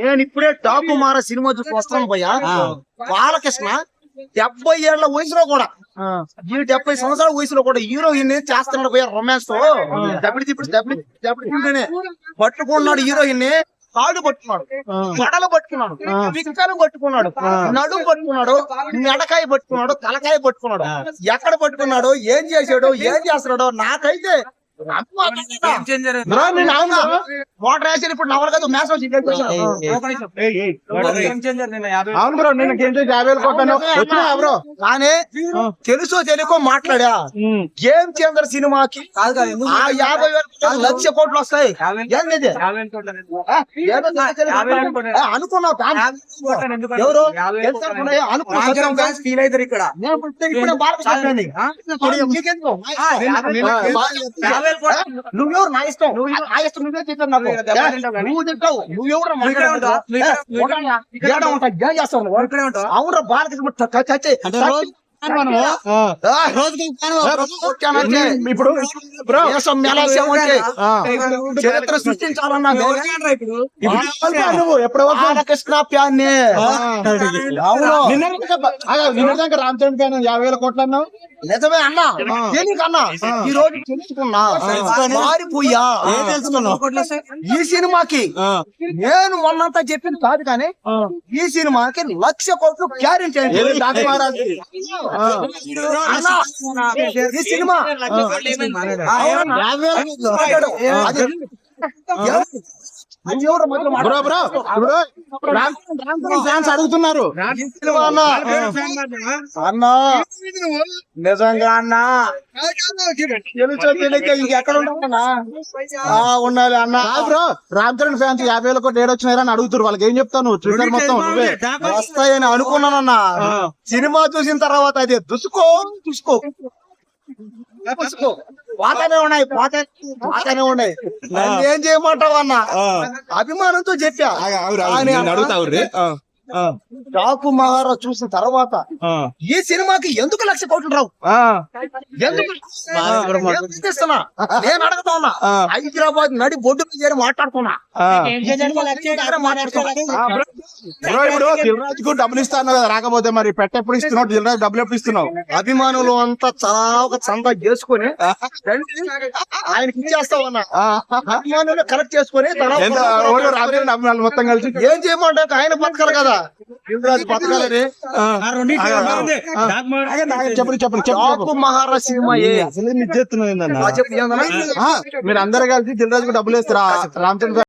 నేను ఇప్పుడే మార సినిమా చూసి వస్తాను భయ్యా. బాలకృష్ణ డెబ్బై ఏళ్ళ వయసులో కూడా. ఈ డెబ్బై సంవత్సరాల వయసులో కూడా హీరోయిన్ చేస్తున్నాడు భయ్యా రొమాన్స్తో? డబ్బులు తిప్పుడు డబ్బులు డబ్బులు తిప్పుడునే పట్టుకున్నాడు హీరోయిన్ కాడు పట్టుకున్నాడు మెడలు పట్టుకున్నాడు విక్కలు పట్టుకున్నాడు నడుము పట్టుకున్నాడు మెడకాయ పట్టుకున్నాడు తలకాయ పట్టుకున్నాడు. ఎక్కడ పట్టుకున్నాడు ఏం చేశాడు ఏం చేస్తున్నాడు నాకైతే బ్రో, నేను అవును బ్రో. మోటార్ వేసి ఇప్పుడు నవల కదా మ్యాచ్ వచ్చి అవును బ్రో నేను గేమ్ చేసి యాభై వేలు కొట్టాను. వచ్చినా బ్రో. కానీ తెలుసో తెలియకో మాట్లాడా? గేమ్ చేంజర్ సినిమాకి? ఆ యాభై వేల కోట్లు, లక్ష కోట్లు వస్తాయి. అనుకున్నావు కానీ ఎవరు? ఎంత అనుకున్నాయో అనుకున్నావు. ఫీల్ అవుతారు ఇక్కడ. నా ఇష్టం. నువ్వెవరు నా ఇష్టం నువ్వే నాకు. నువ్వెవరు? చేస్తావు? అవునరా ఇప్పుడు. చరిత్ర సృష్టించాలన్నా ఇప్పుడు నువ్వు? ఎప్పుడు బాలకృష్ణ ప్యాన్ని. అవును. నిన్న నిన్న దాకా రామచంద్ర ఫ్యాన్ యాభై వేల కోట్లు అన్నావు? నిజమే అన్నా. దేనికన్నా? ఈ రోజు తెలుసుకున్నా. మారిపోయా ఈ సినిమాకి నేను మొన్నంతా చెప్పింది కాదు కానీ ఈ సినిమాకి లక్ష కోట్లు క్యారీ ఏది చేయండి డాక్టర్ మహారాజ్ అన్నా, ఈ సినిమా? అది బ్రో ఇప్పుడు ఫ్యాన్స్ అడుగుతున్నారు. అన్నా? నిజంగా అన్నా ఇంకెక్కడ ఉండాలి అన్నా. బ్రో రామ్ చరణ్ ఫ్యాన్స్ యాభై వేల కోట్లు ఏడొచ్చినారని అడుగుతారు వాళ్ళకి ఏం చెప్తావు నువ్వు? ట్విట్టర్ మొత్తం నువ్వే. వస్తాయని అనుకున్నానన్నా. సినిమా చూసిన తర్వాత అది దుసుకో చూసుకో పోతానే ఉన్నాయి పోతే పోతానే ఉన్నాయి. నన్ను ఏం చేయమంటావు అన్న? అభిమానంతో చెప్పా. కానీ అన్న, డాకు మహారాజ్ చూసిన తర్వాత ఈ సినిమాకి ఎందుకు లక్ష కోట్లు రావు? ఎందుకు? నేను అడుగుతా ఉన్నా. హైదరాబాద్ నడి బొడ్డు మీద చేరి మాట్లాడుతున్నా. ఇప్పుడు దిల్రాజ్కు డబ్బులు ఇస్తాను కదా రాకపోతే మరి పెట్ట ఎప్పుడు ఇస్తున్నావు? దిల్రాజ్ డబ్బులు ఎప్పుడు ఇస్తున్నావు? అభిమానులు అంతా చాలా ఒక చందా చేసుకొని ఆయనకి ఇచ్చేస్తామన్నా అభిమానులు కలెక్ట్ చేసుకొని మొత్తం కలిసి? ఏం చేయమంటే ఆయన బతకాలి కదా. యువరాజు బతకాలని. చెప్పండి చెప్పండి చెప్పు సినిమా అసలు? మీరు అందరు కలిసి దిల్రాజ్కు డబ్బులు వేస్తారా? రామ్ చరణ్